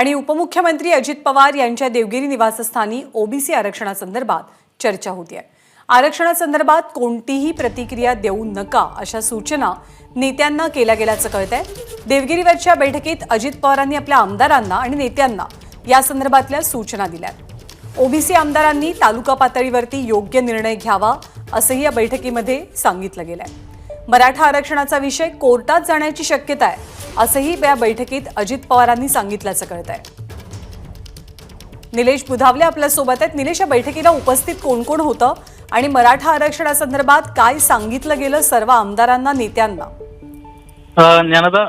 आणि उपमुख्यमंत्री अजित पवार यांच्या देवगिरी निवासस्थानी ओबीसी आरक्षणासंदर्भात चर्चा होतीये. आरक्षणासंदर्भात कोणतीही प्रतिक्रिया देऊ नका अशा सूचना नेत्यांना केल्या गेल्याचं कळतंय. देवगिरीवरच्या बैठकीत अजित पवारांनी आपल्या आमदारांना आणि नेत्यांना या संदर्भातल्या सूचना दिल्या ओबीसी आमदारांनी तालुका पातळीवरती योग्य निर्णय घ्यावा असंही या बैठकीमध्ये सांगितलं गेलं आहे मराठा आरक्षणाचा विषय कोर्टात जाण्याची शक्यता आहे असंही या बैठकीत अजित पवारांनी सांगितल्याचं कळत आहे निलेश बुधावले आपल्यासोबत आहेत. निलेश या बैठकीला उपस्थित कोण कोण होतं आणि मराठा आरक्षणासंदर्भात काय सांगितलं गेलं सर्व आमदारांना नेत्यांना? ज्ञानदा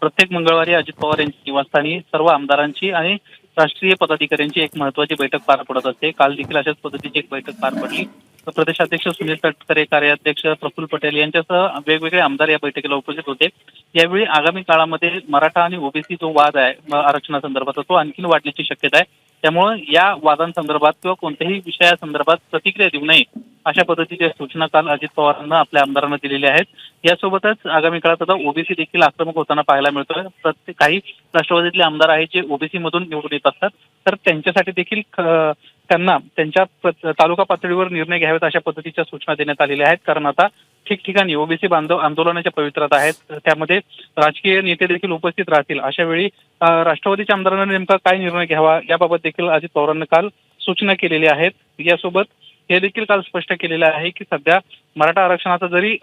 प्रत्येक मंगळवारी अजित पवार यांची निवासस्थानी सर्व आमदारांची आणि राष्ट्रीय पदाधिकाऱ्यांची एक महत्वाची बैठक पार पडत असते. काल देखील अशाच पद्धतीची एक बैठक पार पडली. प्रदेशाध्यक्ष सुनील तटकरे कार्याध्यक्ष प्रफुल्ल पटेल यांच्यासह वेगवेगळे आमदार या बैठकीला उपस्थित होते. यावेळी आगामी काळामध्ये मराठा आणि ओबीसी जो वाद आहे म, आरक्षणासंदर्भात तो आणखी वाढण्याची शक्यता आहे. त्यामुळे या वादांसंदर्भात किंवा कोणत्याही विषयासंदर्भात प्रतिक्रिया देऊ नये अशा पद्धतीच्या सूचना काल अजित पवारांना आपल्या आमदारांना दिलेल्या आहेत. यासोबतच आगामी काळात आता ओबीसी देखील आक्रमक होताना पाहायला मिळतोय. प्रत्येक काही राष्ट्रवादीतले आमदार आहेत जे ओबीसी मधून निवडून येत असतात. तर त्यांच्यासाठी देखील त्यांना त्यांच्या तालुका पातळीवर निर्णय घ्यावेत अशा पद्धतीच्या सूचना देण्यात आलेल्या आहेत. कारण आता ठिकठिकाणी ओबीसी बांधव आंदोलनाच्या पवित्रात आहेत. त्यामध्ये राजकीय नेते देखील उपस्थित राहतील. अशा वेळी राष्ट्रवादीच्या आमदारांना नेमका काय निर्णय घ्यावा याबाबत देखील अजित पवारांनी काल सूचना केलेल्या आहेत. यासोबत हे देखील काल स्पष्ट केलेलं आहे की सध्या मराठा आरक्षणाचा जरी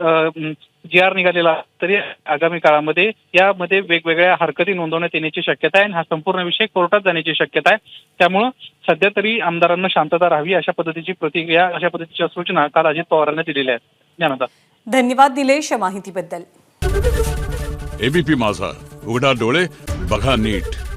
जी आर निघालेला तरी आगामी काळामध्ये यामध्ये वेगवेगळ्या हरकती नोंदवण्यात येण्याची शक्यता आहे आणि हा संपूर्ण विषय कोर्टात जाण्याची शक्यता आहे. त्यामुळं सध्या तरी आमदारांना शांतता राहावी अशा पद्धतीची प्रतिक्रिया अशा पद्धतीच्या सूचना काल अजित पवारांना दिलेल्या आहेत. ज्ञानदा. धन्यवाद निलेश या माहितीबद्दल. एबीपी माझा. उघडा डोळे बघा नीट.